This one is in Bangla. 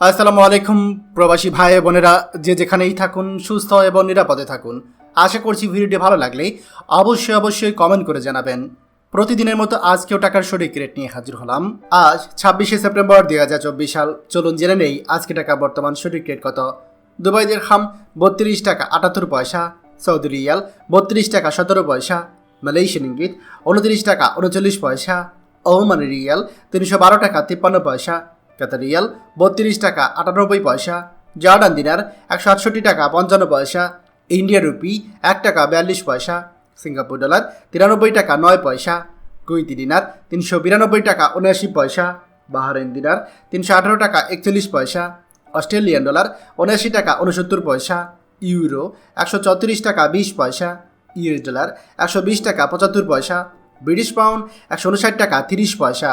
আসসালামু আলাইকুম, প্রবাসী ভাই বোনেরা। যে যেখানেই থাকুন, সুস্থ এবং নিরাপদে থাকুন। আশা করছি ভিডিওটি ভালো লাগলে অবশ্যই অবশ্যই কমেন্ট করে জানাবেন। প্রতিদিনের মতো আজকেও টাকার সঠিক রেট নিয়ে হাজির হলাম। আজ ছাব্বিশে সেপ্টেম্বর দুই হাজার চব্বিশ সাল। চলুন জেনে নেই আজকে টাকা বর্তমান সঠিক রেট কত। দুবাই খাম বত্রিশ টাকা আটাত্তর পয়সা। সৌদি রিয়াল, বত্রিশ টাকা সতেরো পয়সা। মালয়েশিয়ান ইঙ্গিত, উনত্রিশ টাকা উনচল্লিশ পয়সা। ওমানি রিয়াল, তিনশো বারো টাকা তিপ্পান্ন পয়সা। কাতার রিয়াল, বত্রিশ টাকা আটানব্বই পয়সা। জর্ডান দিনার একশো আটষট্টি টাকা পঞ্চান্ন পয়সা। ইন্ডিয়া রুপি এক টাকা বিয়াল্লিশ পয়সা। সিঙ্গাপুর ডলার তিরানব্বই টাকা নয় পয়সা। কুইতি দিনার তিনশো বিরানব্বই টাকা উনআশি পয়সা। বাহারাইন দিনার তিনশো আঠারো টাকা একচল্লিশ পয়সা। অস্ট্রেলিয়ান ডলার উনআশি টাকা উনসত্তর পয়সা। ইউরো একশো চৌত্রিশ টাকা বিশ পয়সা। ইউএস ডলার একশো বিশ টাকা পঁচাত্তর পয়সা। ব্রিটিশ পাউন্ড একশো উনষাট টাকা তিরিশ পয়সা।